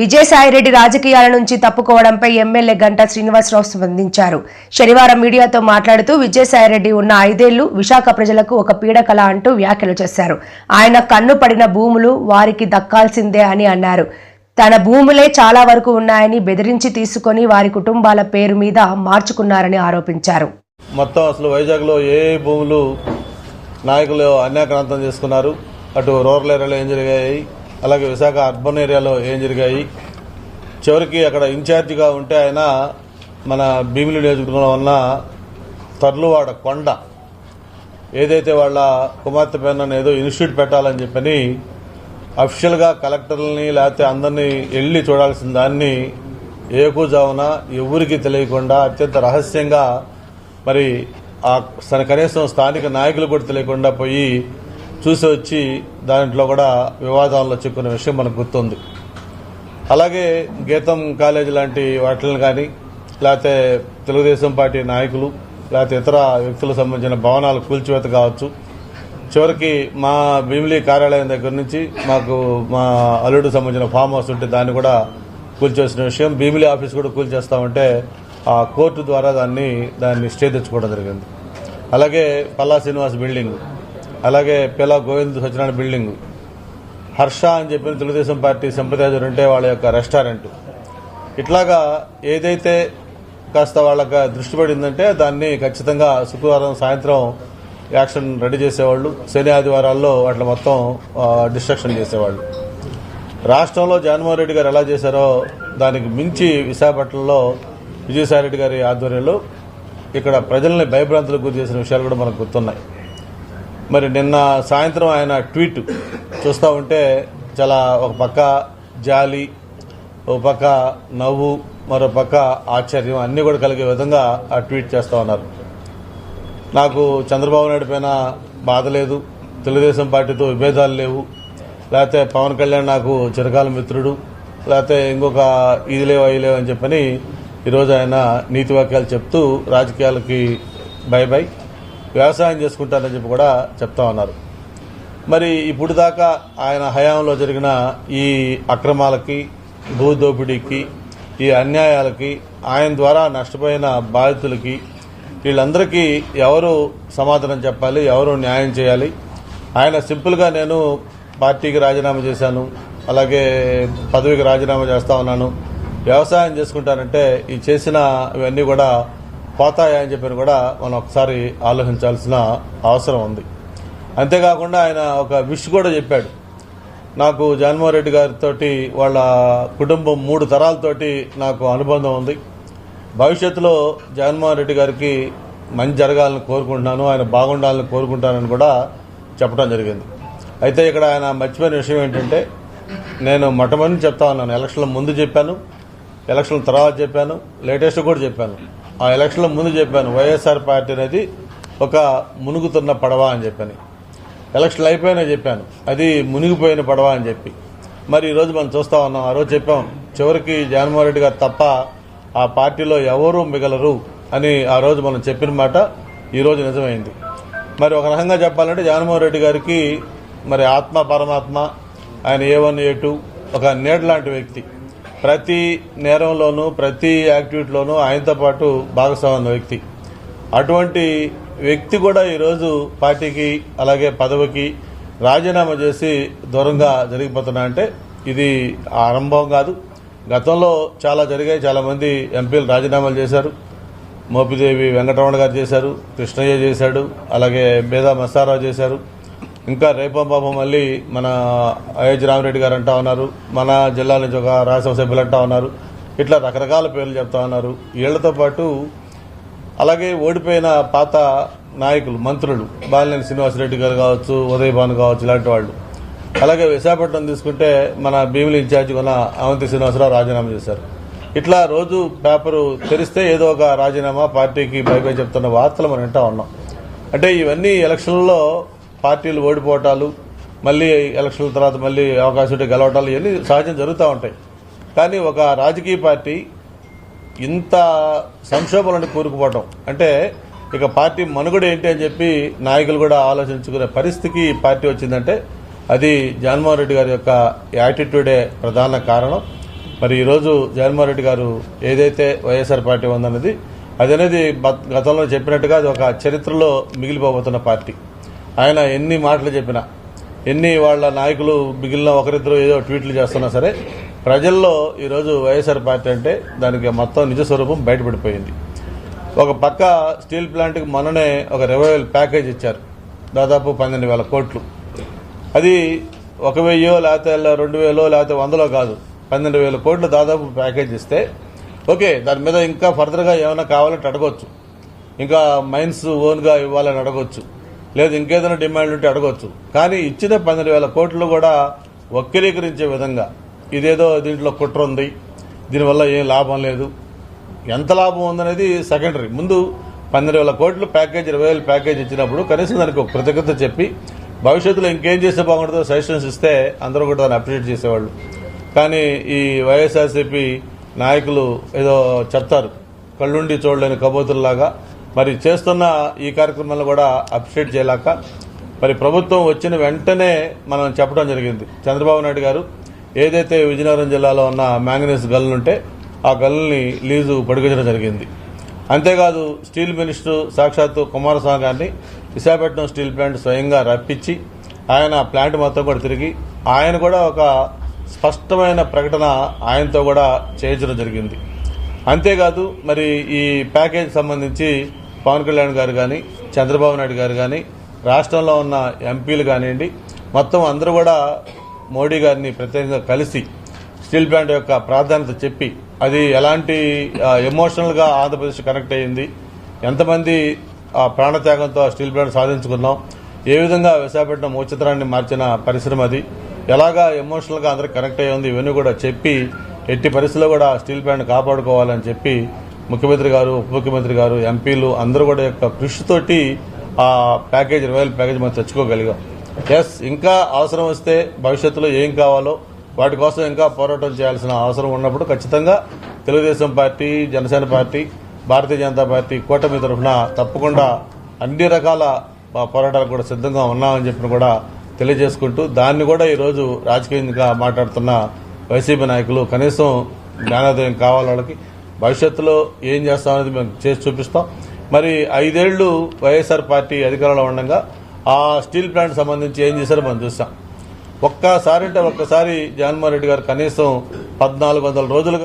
విజయసాయిరెడ్డి రాజకీయాల నుంచి తప్పుకోవడంపై ఎమ్మెల్యే గంటా శ్రీనివాసరావు స్పందించారు. శనివారం మీడియాతో మాట్లాడుతూ విజయసాయిరెడ్డి ఉన్న ఐదేళ్ళు విశాఖ ప్రజలకు ఒక పీడకల అంటూ వ్యాఖ్యలు చేశారు. ఆయన కన్ను పడిన భూములు వారికి దక్కాల్సిందే అని అన్నారు. తన భూములే చాలా వరకు ఉన్నాయని బెదిరించి తీసుకొని వారి కుటుంబాల పేరు మీద మార్చుకున్నారని ఆరోపించారు. మొత్తం అసలు వైజాగ్లో ఏ భూములు నాయకులు అన్యాక్రాంతం చేసుకున్నారు? అటు రూరల్ ఏరియాలో ఏం జరిగాయి? అలాగే విశాఖ అర్బన్ ఏరియాలో ఏం జరిగాయి? చివరికి అక్కడ ఇన్ఛార్జిగా ఉంటే ఆయన మన భీమిలి నియోజకవర్గంలో ఉన్న తర్లువాడ కొండ ఏదైతే వాళ్ళ కుమార్తె పైన ఏదో ఇన్స్టిట్యూట్ పెట్టాలని చెప్పని అఫిషియల్గా కలెక్టర్లని లేకపోతే అందరినీ వెళ్ళి చూడాల్సిన దాన్ని ఏకూజావున ఎవరికి తెలియకుండా అత్యంత రహస్యంగా మరి ఆ కనీసం స్థానిక నాయకులు కూడా తెలియకుండా పోయి చూసి వచ్చి దాంట్లో కూడా వివాదాల్లో చిక్కున్న విషయం మనకు గుర్తుంది. అలాగే గీతం కాలేజీ లాంటి వాటిని కానీ లేకపోతే తెలుగుదేశం పార్టీ నాయకులు లేకపోతే ఇతర వ్యక్తులకు సంబంధించిన భవనాలు కూల్చివేత కావచ్చు. చివరికి మా భీమిలీ కార్యాలయం దగ్గర నుంచి మాకు మా అల్లుడు సంబంధించిన ఫామ్ హౌస్ ఉంటే దాన్ని కూడా కూల్చేసిన విషయం. భీమిలీ ఆఫీస్ కూడా కూల్చేస్తామంటే ఆ కోర్టు ద్వారా దాన్ని దాన్ని స్టే తెచ్చుకోవడం జరిగింది. అలాగే పల్లా శ్రీనివాస్ బిల్డింగ్ అలాగే పిలా గోవింద్ సత్యనారాయణ బిల్డింగ్. హర్ష అని చెప్పిన తెలుగుదేశం పార్టీ సంప్రదాయాలు ఉంటే వాళ్ళ యొక్క రెస్టారెంట్. ఇట్లాగా ఏదైతే కాస్త వాళ్ళకి దృష్టి పడిందంటే దాన్ని ఖచ్చితంగా శుక్రవారం సాయంత్రం యాక్షన్ రెడీ చేసేవాళ్ళు. శని ఆదివారాల్లో అట్లా మొత్తం డిస్ట్రక్షన్ చేసేవాళ్ళు. రాష్ట్రంలో జగన్మోహన్ రెడ్డి గారు ఎలా చేశారో దానికి మించి విశాఖపట్నంలో విజయసాయిరెడ్డి గారి ఆధ్వర్యంలో ఇక్కడ ప్రజల్ని భయభ్రాంతులకు గురి చేసిన విషయాలు కూడా మనకు గుర్తున్నాయి. మరి నిన్న సాయంత్రం ఆయన ట్వీట్ చూస్తూ ఉంటే చాలా ఒక పక్క జాలి ఒక పక్క నవ్వు మరో పక్క ఆశ్చర్యం అన్నీ కూడా కలిగే విధంగా ఆ ట్వీట్ చేస్తూ ఉన్నారు. నాకు చంద్రబాబు నాయుడు పైన బాధ లేదు. తెలుగుదేశం పార్టీతో విభేదాలు లేవు. లేకపోతే పవన్ కళ్యాణ్ నాకు చిరకాల మిత్రుడు. లేకపోతే ఇంకొక ఇది లేవు అవి లేవు అని చెప్పని ఈరోజు ఆయన నీతి వాక్యాలు చెప్తూ రాజకీయాలకి బై బై. వ్యవసాయం చేసుకుంటారని చెప్పి కూడా చెప్తా ఉన్నారు. మరి ఇప్పుడు దాకా ఆయన హయాంలో జరిగిన ఈ అక్రమాలకి భూదోపిడీకి ఈ అన్యాయాలకి ఆయన ద్వారా నష్టపోయిన బాధితులకి వీళ్ళందరికీ ఎవరు సమాధానం చెప్పాలి ఎవరు న్యాయం చేయాలి? ఆయన సింపుల్గా నేను పార్టీకి రాజీనామా చేశాను అలాగే పదవికి రాజీనామా చేస్తా ఉన్నాను. వ్యవసాయం చేసుకుంటానంటే ఈ చేసిన ఇవన్నీ కూడా పోతాయా అని చెప్పి కూడా మనం ఒకసారి ఆలోచించాల్సిన అవసరం ఉంది. అంతేకాకుండా ఆయన ఒక విష్ కూడా చెప్పాడు. నాకు జగన్మోహన్ రెడ్డి గారితో వాళ్ళ కుటుంబం మూడు తరాలతోటి నాకు అనుబంధం ఉంది. భవిష్యత్తులో జగన్మోహన్ రెడ్డి గారికి మంచి జరగాలని కోరుకుంటున్నాను ఆయన బాగుండాలని కోరుకుంటానని కూడా చెప్పడం జరిగింది. అయితే ఇక్కడ ఆయన మర్చిపోయిన విషయం ఏంటంటే నేను మొట్టమొదటి చెప్తా ఉన్నాను. ఎలక్షన్ల ముందు చెప్పాను ఎలక్షన్ల తర్వాత చెప్పాను లేటెస్ట్ కూడా చెప్పాను. ఆ ఎలక్షన్ల ముందు చెప్పాను వైఎస్ఆర్ పార్టీ అనేది ఒక మునుగుతున్న పడవ అని చెప్పని. ఎలక్షన్లు అయిపోయినా చెప్పాను అది మునిగిపోయిన పడవ అని చెప్పి. మరి ఈరోజు మనం చూస్తా ఉన్నాం ఆ రోజు చెప్పాం చివరికి జగన్మోహన్ రెడ్డి గారు తప్ప ఆ పార్టీలో ఎవరూ మిగలరు అని ఆ రోజు మనం చెప్పిన మాట ఈరోజు నిజమైంది. మరి ఒక రకంగా చెప్పాలంటే జగన్మోహన్ రెడ్డి గారికి మరి ఆత్మ పరమాత్మ ఆయన ఏ వన్ ఏ టూ ఒక నీడ లాంటి వ్యక్తి. ప్రతి నేరంలోనూ ప్రతి యాక్టివిటీలోనూ ఆయనతో పాటు భాగస్వామ్య వ్యక్తి. అటువంటి వ్యక్తి కూడా ఈరోజు పార్టీకి అలాగే పదవికి రాజీనామా చేసి దూరంగా జరిగిపోతున్నా అంటే ఇది ఆరంభం కాదు. గతంలో చాలా జరిగాయి. చాలామంది ఎంపీలు రాజీనామాలు చేశారు. మోపిదేవి వెంకటరమణ గారు చేశారు. కృష్ణయ్య చేశాడు. అలాగే బేదా మస్తారావు చేశారు. ఇంకా రేపం బాబు మళ్ళీ మన అయోధ్య రామరెడ్డి గారు అంటా ఉన్నారు మన జిల్లా నుంచి ఒక రాజ్యసభ సభ్యులు అంటా ఉన్నారు. ఇట్లా రకరకాల పేర్లు చెప్తా ఉన్నారు. వీళ్ళతో పాటు అలాగే ఓడిపోయిన పాత నాయకులు మంత్రులు బాలినేని శ్రీనివాసరెడ్డి గారు కావచ్చు ఉదయభాను కావచ్చు ఇలాంటి వాళ్ళు. అలాగే విశాఖపట్నం తీసుకుంటే మన భీమిలి ఇన్ఛార్జి ఉన్న అవంతి శ్రీనివాసరావు రాజీనామా చేశారు. ఇట్లా రోజు పేపరు తెరిస్తే ఏదో ఒక రాజీనామా పార్టీకి బై చెప్తున్న వార్తలు మనం వింటా ఉన్నాం. అంటే ఇవన్నీ ఎలక్షన్లో పార్టీలు ఓడిపోవటాలు మళ్ళీ ఎలక్షన్ల తర్వాత మళ్ళీ అవకాశం ఉంటే గెలవటాలు ఇవన్నీ సహజం జరుగుతూ ఉంటాయి. కానీ ఒక రాజకీయ పార్టీ ఇంత సంక్షోభాలను కూరుకుపోవటం అంటే ఇక పార్టీ మనుగడ ఏంటి అని చెప్పి నాయకులు కూడా ఆలోచించుకునే పరిస్థితికి పార్టీ వచ్చిందంటే అది జగన్మోహన్ రెడ్డి గారి యొక్క యాటిట్యూడే ప్రధాన కారణం. మరి ఈరోజు జగన్మోహన్ రెడ్డి గారు ఏదైతే వైఎస్ఆర్ పార్టీ ఉందన్నది అది అనేది గతంలో చెప్పినట్టుగా అది ఒక చరిత్రలో మిగిలిపోబోతున్న పార్టీ. ఆయన ఎన్ని మాటలు చెప్పినా ఎన్ని వాళ్ళ నాయకులు మిగిలిన ఒకరిద్దరు ఏదో ట్వీట్లు చేస్తున్నా సరే ప్రజల్లో ఈరోజు వైఎస్ఆర్ పార్టీ అంటే దానికి మొత్తం నిజ స్వరూపం బయటపడిపోయింది. ఒక పక్క స్టీల్ ప్లాంట్కి మొన్ననే ఒక రివైవల్ ప్యాకేజ్ ఇచ్చారు. దాదాపు పన్నెండు వేల కోట్లు. అది ఒక వెయ్యో లేకపోతే రెండు వేలో లేకపోతే వందలో కాదు. పన్నెండు వేల కోట్లు దాదాపు ప్యాకేజ్ ఇస్తే ఓకే దాని మీద ఇంకా ఫర్దర్గా ఏమైనా కావాలంటే అడగవచ్చు ఇంకా మైన్స్ ఓన్గా ఇవ్వాలని అడగొచ్చు. లేదు ఇంకేదైనా డిమాండ్ ఉంటే అడగొచ్చు. కానీ ఇచ్చిన పన్నెండు వేల కోట్లు కూడా వక్రీకరించే విధంగా ఇదేదో దీంట్లో కుట్ర ఉంది. దీనివల్ల ఏం లాభం లేదు. ఎంత లాభం ఉందనేది సెకండరీ. ముందు పన్నెండు వేల కోట్లు ప్యాకేజ్ ఇరవై వేల ప్యాకేజ్ ఇచ్చినప్పుడు కనీసం దానికి ఒక కృతజ్ఞత చెప్పి భవిష్యత్తులో ఇంకేం చేస్తే బాగుంటుందో సజెషన్స్ ఇస్తే అందరూ కూడా దాన్ని అప్రిషియేట్ చేసేవాళ్ళు. కానీ ఈ వైఎస్ఆర్సీపీ నాయకులు ఏదో చెప్తారు. కళ్ళుండి చూడలేని కబోతుల్లాగా మరి చేస్తున్న ఈ కార్యక్రమాలను కూడా అప్రిషియేట్ చేయలేక మరి ప్రభుత్వం వచ్చిన వెంటనే మనం చెప్పడం జరిగింది. చంద్రబాబు నాయుడు గారు ఏదైతే విజయనగరం జిల్లాలో ఉన్న మ్యాంగనీస్ గల్లుంటే ఆ గల్లుని లీజు పొడిగించడం జరిగింది. అంతేకాదు స్టీల్ మినిస్టర్ సాక్షాత్తు కుమారస్వామి గారిని విశాఖపట్నం స్టీల్ ప్లాంట్ స్వయంగా రప్పించి ఆయన ప్లాంట్ మొత్తం కూడా తిరిగి ఆయన కూడా ఒక స్పష్టమైన ప్రకటన ఆయనతో కూడా చేయించడం జరిగింది. అంతేకాదు మరి ఈ ప్యాకేజ్ సంబంధించి పవన్ కళ్యాణ్ గారు కానీ చంద్రబాబు నాయుడు గారు కానీ రాష్ట్రంలో ఉన్న ఎంపీలు కానివ్వండి మొత్తం అందరూ కూడా మోడీ గారిని ప్రత్యేకంగా కలిసి స్టీల్ ప్లాంట్ యొక్క ప్రాధాన్యత చెప్పి అది ఎలాంటి ఎమోషనల్గా ఆంధ్రప్రదేశ్ కనెక్ట్ అయ్యింది ఎంతమంది ఆ ప్రాణత్యాగంతో ఆ స్టీల్ ప్లాంట్ సాధించుకున్నాం ఏ విధంగా విశాఖపట్నం మూచిత్రాన్ని మార్చిన పరిశ్రమ అది ఎలాగా ఎమోషనల్గా అందరికి కనెక్ట్ అయ్యి ఉంది ఇవన్నీ కూడా చెప్పి ఎట్టి పరిస్థితుల్లో కూడా స్టీల్ ప్లాంట్ కాపాడుకోవాలని చెప్పి ముఖ్యమంత్రి గారు ఉప ముఖ్యమంత్రి గారు ఎంపీలు అందరూ కూడా యొక్క కృషితోటి ఆ ప్యాకేజ్ ఇరవై వేల ప్యాకేజ్ మనం తెచ్చుకోగలిగాం. ఎస్ ఇంకా అవసరం వస్తే భవిష్యత్తులో ఏం కావాలో వాటి కోసం ఇంకా పోరాటం చేయాల్సిన అవసరం ఉన్నప్పుడు ఖచ్చితంగా Telugu Desam party Janasena party Bharatiya Janata party కూటమి తరఫున తప్పకుండా అన్ని రకాల పోరాటాలు కూడా సిద్ధంగా ఉన్నామని చెప్పి కూడా తెలియజేసుకుంటూ దాన్ని కూడా ఈరోజు రాజకీయంగా మాట్లాడుతున్న వైసీపీ నాయకులు కనీసం జ్ఞానోదయం కావాలి వాళ్ళకి భవిష్యత్తులో ఏం చేస్తామనేది మేము చేసి చూపిస్తాం. మరి ఐదేళ్ళు వైఎస్ఆర్ పార్టీ అధికారంలో ఉండగా ఆ స్టీల్ ప్లాంట్ సంబంధించి ఏం చేశారో మనం చూసాం ఒక్కసారి అంటే ఒక్కసారి జగన్మోహన్ రెడ్డి గారు కనీసం పద్నాలుగు వందల రోజులుగా